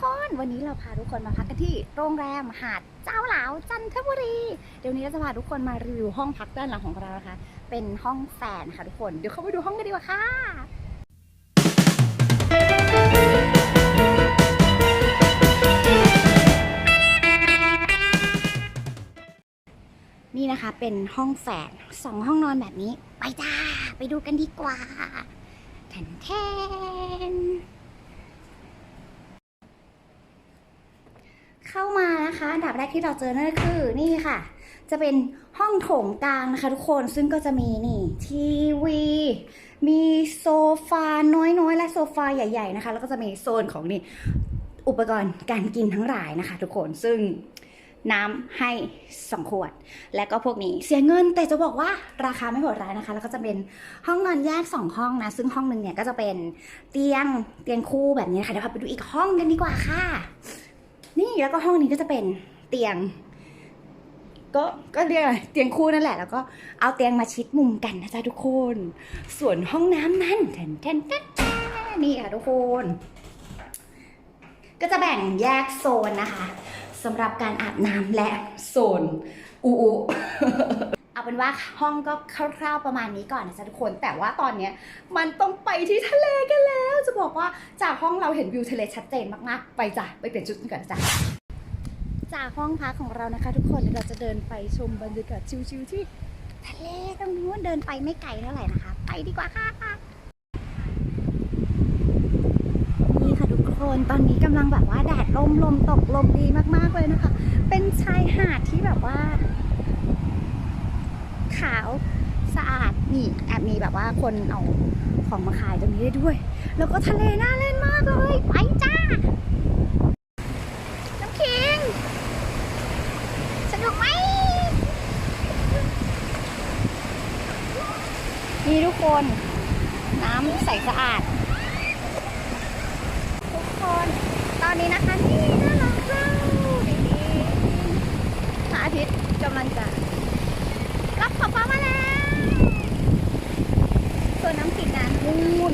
คนวันนี้เราพาทุกคนมาพักกันที่โรงแรมหาดเจ้าหลาวจันทบุรีเดี๋ยวนี้เราจะพาทุกคนมารีวิวห้องพักด้านหลังของเรานะคะ เป็นห้องแฟนค่ะทุกคนเดี๋ยวเข้าไปดูห้องกันดีกว่าค่ะนี่นะคะเป็นห้องแฝดสองห้องนอนแบบนี้ ไปจ้า ไปดูกันดีกว่าแทนแทนเข้ามา นะคะอันดับแรกที่เราเจอนั่นก็คือนี่ค่ะ จะเป็นห้องโถงกลางนะคะทุกคนซึ่งก็จะมีนี่ทีวี มีโซฟาน้อยๆ และโซฟาใหญ่ ๆนะคะ แล้วก็จะมีโซนของนี่อุปกรณ์การกินทั้งหลายนะคะ ทุกคนซึ่งน้ำให้2ขวด และก็พวกนี้เสียเงินแต่จะบอกว่าราคาไม่โหดร้ายนะคะ แล้วก็จะเป็นห้องนอนแยก2ห้องนะ ซึ่งห้องหนึ่งเนี่ยก็จะเป็นเตียงเตียงคู่แบบนี้นะคะเดี๋ยวพาไปดูอีกห้องกันดีกว่าค่ะ นี่แล้วก็ห้องนี้ก็จะเป็นเตียง ก็ก็เรียกอะไรเตียงคู่นั่นแหละ แล้วก็เอาเตียงมาชิดมุมกันนะจ๊ะทุกคน ส่วนห้องน้ำนั้นแทนแทนแทนนี่ค่ะทุกคน ก็จะแบ่งแยกโซนนะคะสำหรับการอาบน้ำและโซนอูอู ว่าห้องก็คร่าวๆประมาณนี้ก่อนนะจ๊ะทุกคนแต่ว่าตอนเนี้ยมันต้องไปที่ทะเลกันแล้ว จะบอกว่าจากห้องเราเห็นวิวทะเลชัดเจนมากๆ ไปจ้ะไปเปลี่ยนชุดกันก่อนจ้ะจากห้องพักของเรานะคะ ทุกคนเราจะเดินไปชมบรรยากาศชิวๆที่ทะเลตรงนู้นเดินไปไม่ไกลเท่าไหร่นะคะ ไปดีกว่าค่ะนี่ค่ะทุกคนตอนนี้กำลังแบบว่าแดดลมลมตกลมดีมากๆเลยนะคะ เป็นชายหาดที่แบบว่า ขาวสะอาดนี่แอบมีแบบว่าคนเอาของมาขายตรงนี้ได้ด้วย แล้วก็ทะเลน่าเล่นมากเลยไปจ้าน้ำคิงสนุกไหมนี่ทุกคน น้ำใสสะอาด ทุกคนตอนนี้นะคะนี่น่ารักเรานี่พระอาทิตย์กำลังจะ รับขอบฟ้ามาแล้วส่วนน้ำขิงนั้นนู่น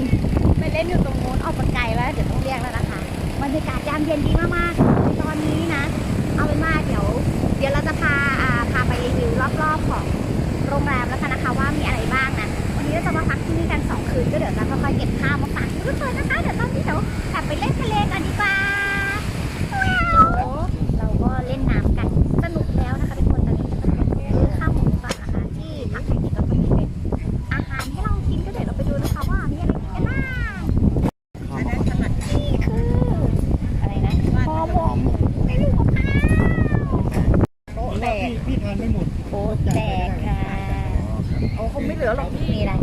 ไปเล่นอยู่ตรงนู้นออกไปไกลแล้วเดี๋ยวต้องเรียกแล้วนะคะบรรยากาศยามเย็นดีมากๆตอนนี้นะ เอาเป็นว่าเดี๋ยว เดี๋ยวเราจะพาอ่าพาไปรีวิวรอบๆของโรงแรมแล้วกันนะคะว่ามีอะไรบ้างนะ วันนี้เราจะมาพักที่นี่กัน 2 คืนก็เดี๋ยวจะค่อยๆเก็บข้าวมาฝากทุกคนนี้เดี๋ยวแอบไปเล่นทะเลกันดีกว่าเราก็เล่นน้ำกันสนุกแล้วนะคะทุกคนตอนนี้จะต้องซื้อข้าวหมูก่อนนะคะที่พักแห่งนี้ก็จะมีเป็นอาหารให้เรากินก็เดี๋ยวเราไปดูนะคะว่ามีอะไรกินกันบ้างนี่คืออะไรนะห่อหมกไม่รู้ของข้าวโป๊ะแตก พี่ทานไม่หมด โป๊ะแตกค่ะโอ้คงไม่เห ลือหรอกมีอะไร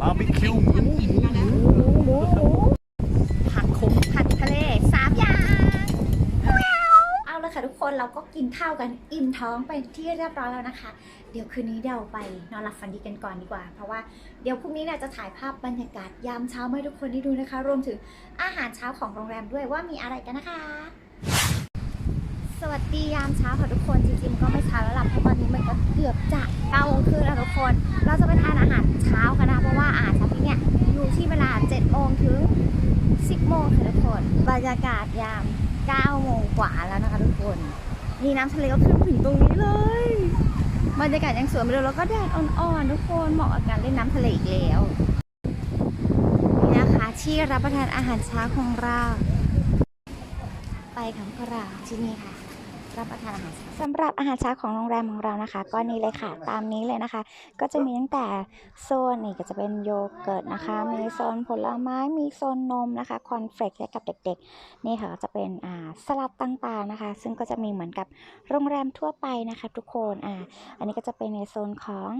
บาร์บีคิวหมูหมูหมูหมูหมูหมูผักขมผัดทะเลสามอย่างเอาลยค่ะทุกคนเราก็กินข้าวกันอิ่มท้องไปที่เรียบร้อยแล้วนะคะ เดี๋ยวคืนนี้เราไปนอนหลับฝันดีกันก่อนดีกว่า เพราะว่าเดี๋ยวพรุ่งนี้เนี่ยจะถ่ายภาพบรรยากาศยามเช้าให้ทุกคนได้ดูนะคะ รวมถึงอาหารเช้าของโรงแรมด้วยว่ามีอะไรกันนะคะ สวัสดียามเช้าค่ะทุกคนจริงๆ ก็ไม่เช้าแล้วหล่ะเพราะตอนนี้มันก็เกือบจะเก้าโมงครึ่งแล้วทุกคน เราจะไปทานอาหารเช้ากันนะเพราะว่าอาหารเช้าที่เนี่ยอยู่ที่เวลา7โมงถึง 10โมงค่ะทุกคนบรรยากาศยาม9โมงกว่าแล้วนะคะทุกคนนี่น้ำทะเลก็ขึ้นถึงตรงนี้เลยบรรยากาศยังสวยเหมือนเดิมแล้วก็แดดอ่อนๆทุกคนเหมาะกับการเล่นน้ำทะเลอีกแล้วนี่นะคะที่รับประทานอาหารเช้าของเรา ไปค่ะพวกเราที่นี่ค่ะ รับประทานอาหารสำหรับอาหารเช้าของโรงแรมของเรานะคะ ก็นี่เลยค่ะตามนี้เลยนะคะ ก็จะมีตั้งแต่โซนนี่ก็จะเป็นโยเกิร์ตนะคะ มีโซนผลไม้มีโซนนมนะคะคอนเฟลกให้กับเด็กๆ นี่ค่ะจะเป็นอ่าสลัดต่างๆนะคะ ซึ่งก็จะมีเหมือนกับโรงแรมทั่วไปนะคะ ทุกคนอ่าอันนี้ก็จะเป็นในโซนของ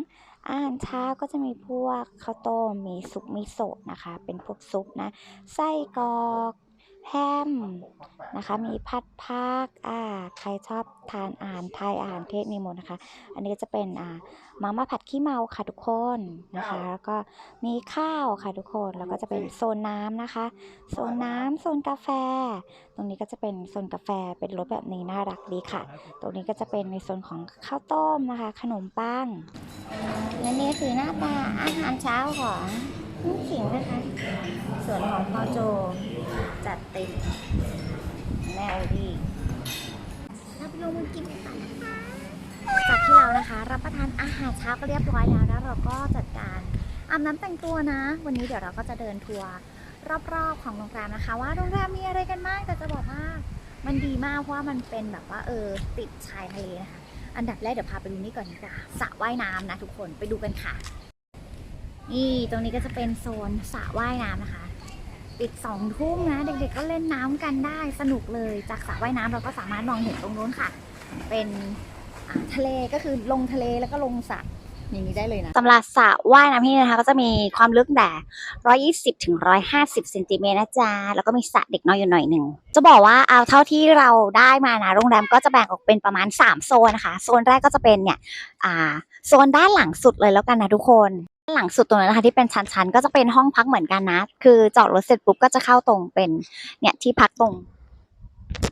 อาหารเช้าก็จะมีพวกข้าวต้มมีซุปมิโซะนะคะ เป็นพวกซุปนะไส้กรอก แฮมนะคะ มีผัดผักอ่าใครชอบทานอาหารไทยอาหารเทศมีหมดนะคะ อันนี้ก็จะเป็นอ่ามาม่าผัดขี้เมาค่ะทุกคนนะคะ แล้วก็มีข้าวค่ะทุกคนแล้วก็จะเป็นโซนน้ำนะคะ โซนน้ำโซนกาแฟ ตรงนี้ก็จะเป็นโซนกาแฟเป็นรสแบบนี้น่ารักดีค่ะ ตรงนี้ก็จะเป็นในโซนของข้าวต้มนะคะ ขนมปังและนี่คือหน้าตาอาหารเช้าของ นี่ขิงนะคะ ส่วนของพ่อโจจัดเต็มแมวดีรับลงมากินกันนะคะจากที่เรานะคะ รับประทานอาหารเช้าก็เรียบร้อยแล้วนะเราก็จัดการอาบน้ำแต่งตัวนะ วันนี้เดี๋ยวเราก็จะเดินทัวร์รอบๆของโรงแรมนะคะ ว่าโรงแรมมีอะไรกันบ้างแต่จะบอกว่ามันดีมากเพราะมันเป็นแบบว่าเออติดชายทะเลนะคะ อันดับแรกเดี๋ยวพาไปดูนี่ก่อนจ้กาสระว่ายน้ำนะทุกคนไปดูกันค่ะ นี่ตรงนี้ก็จะเป็นโซนสระว่ายน้ำนะคะปิดสองทุ่มนะเด็กๆก็เล่นน้ำกันได้สนุกเลยจากสระว่ายน้ำเราก็สามารถมองเห็นตรงนู้นค่ะ เป็นทะเลก็คือลงทะเลแล้วก็ลงสระอย่างนี้ได้เลยนะสำหรับสระว่ายน้ำที่นี่นะคะ ก็จะมีความลึกแต่120ถึง150เซนติเมตรนะจ๊ะแล้วก็มีสระเด็กน้อยอยู่หน่อยหนึ่งจะบอกว่าเอาเท่าที่เราได้มานะโรงแรมก็จะแบ่งออกเป็นประมาณ3โซนนะคะ โซนแรกก็จะเป็นเนี่ยอ่าโซนด้านหลังสุดเลยแล้วกันนะทุกคน หลังสุดตรงนั้นนะคะที่เป็นชั้นๆก็จะเป็นห้องพักเหมือนกันนะ คือจอดรถเสร็จปุ๊บก็จะเข้าตรงเป็นเนี่ยที่พักตรง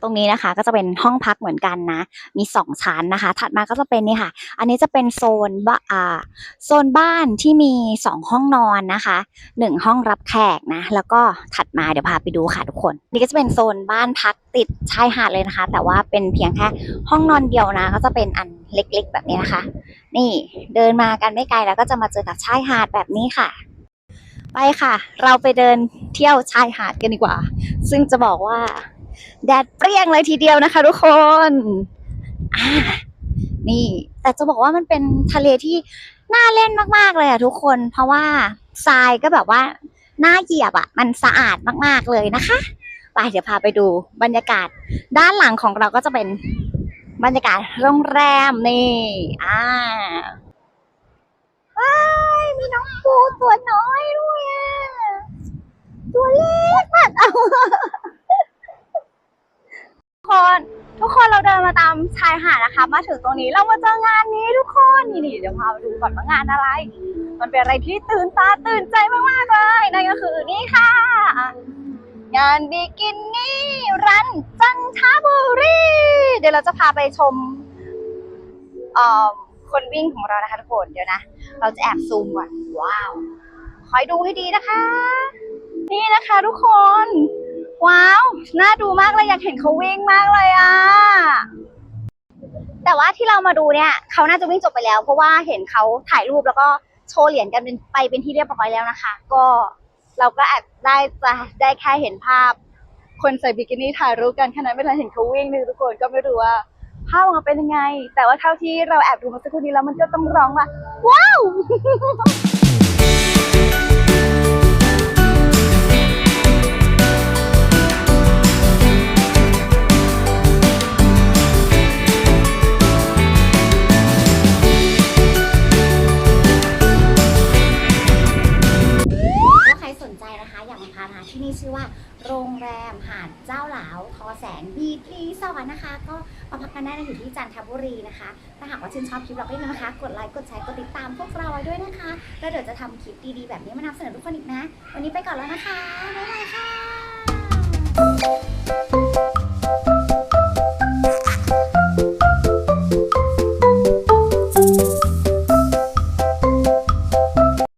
ตรงนี้นะคะ ก็จะเป็นห้องพักเหมือนกันนะ มีสองชั้นนะคะ ถัดมาก็จะเป็นนี่ค่ะ อันนี้จะเป็นโซนบ้าอ่าโซนบ้านที่มีสองห้องนอนนะคะหนึ่งห้องรับแขกนะ แล้วก็ถัดมาเดี๋ยวพาไปดูค่ะทุกคน นี่ก็จะเป็นโซนบ้านพักติดชายหาดเลยนะคะ แต่ว่าเป็นเพียงแค่ห้องนอนเดียวนะ ก็จะเป็นอัน เล็กๆ แบบนี้นะคะ นี่เดินมากันไม่ไกลแล้วก็จะมาเจอกับชายหาดแบบนี้ค่ะ ไปค่ะ เราไปเดินเที่ยวชายหาดกันดีกว่า ซึ่งจะบอกว่า แดดเปรี้ยงเลยทีเดียวนะคะทุกคนอ่านี่ แต่จะบอกว่ามันเป็นทะเลที่น่าเล่นมากๆเลยอะทุกคน เพราะว่าทรายก็แบบว่าน่าเหยียบอะมันสะอาดมากๆเลยนะคะไปเดี๋ยวพาไปดูบรรยากาศ ด้านหลังของเราก็จะเป็น บรรยากาศโรงแรมนี่อ่าว้ายมีน้องปูตัวน้อยด้วยอะตัวเล็กมากเอาทุกคนทุกคนเราเดินมาตามชายหาดนะคะ มาถึงตรงนี้เรามาเจองานนี้ทุกคนนี่นี่เดี๋ยวพาไปดูก่อนว่างานอะไร มันเป็นอะไรที่ตื่นตาตื่นใจมากๆเลยนั่นก็คือนี่ค่ะ งานบิกินี่รันจันทบุรีเดี๋ยวเราจะพาไปชมคนวิ่งของเรานะคะทุกคนเดี๋ยวนะ เราจะแอบซูมก่อนว้าว คอยดูให้ดีนะคะ นี่นะคะทุกคน ว้าว น่าดูมากเลยอยากเห็นเขาวิ่งมากเลยอะแต่ว่าที่เรามาดูเนี่ยเขาน่าจะวิ่งจบไปแล้ว เพราะว่าเห็นเขาถ่ายรูปแล้วก็โชว์เหรียญกันเป็นไปเป็นที่เรียบร้อยแล้วนะคะ ก็ เราก็แอบได้จะได้แค่เห็นภาพ คนใส่บิกินี่ถ่ายรูปกันแค่นั้นไม่ทันเห็นเขาวิ่งนึงทุกคนก็ไม่รู้ว่าภาพออกมาเป็นยังไง แต่ว่าเท่าที่เราแอบดูมาสักครู่นี้แล้วมันก็ต้องร้องว่า ว้าว นบีทีสอนนะคะ ก็มาพักกันได้ในะอยู่ที่จันทบุรีนะคะ ถ้าหากว่าชื่นชอบคลิปเราไปอย่นะคะ กดไลค์ กดแชร์ กดติดตามพวกเราไว้ด้วยนะคะ แล้วเดี๋ยวจะทำคลิปดีๆ แบบนี้มานำเสนอทุกคนอีกนะ วันนี้ไปก่อนแล้วนะคะ บ๊ายบายค่ะ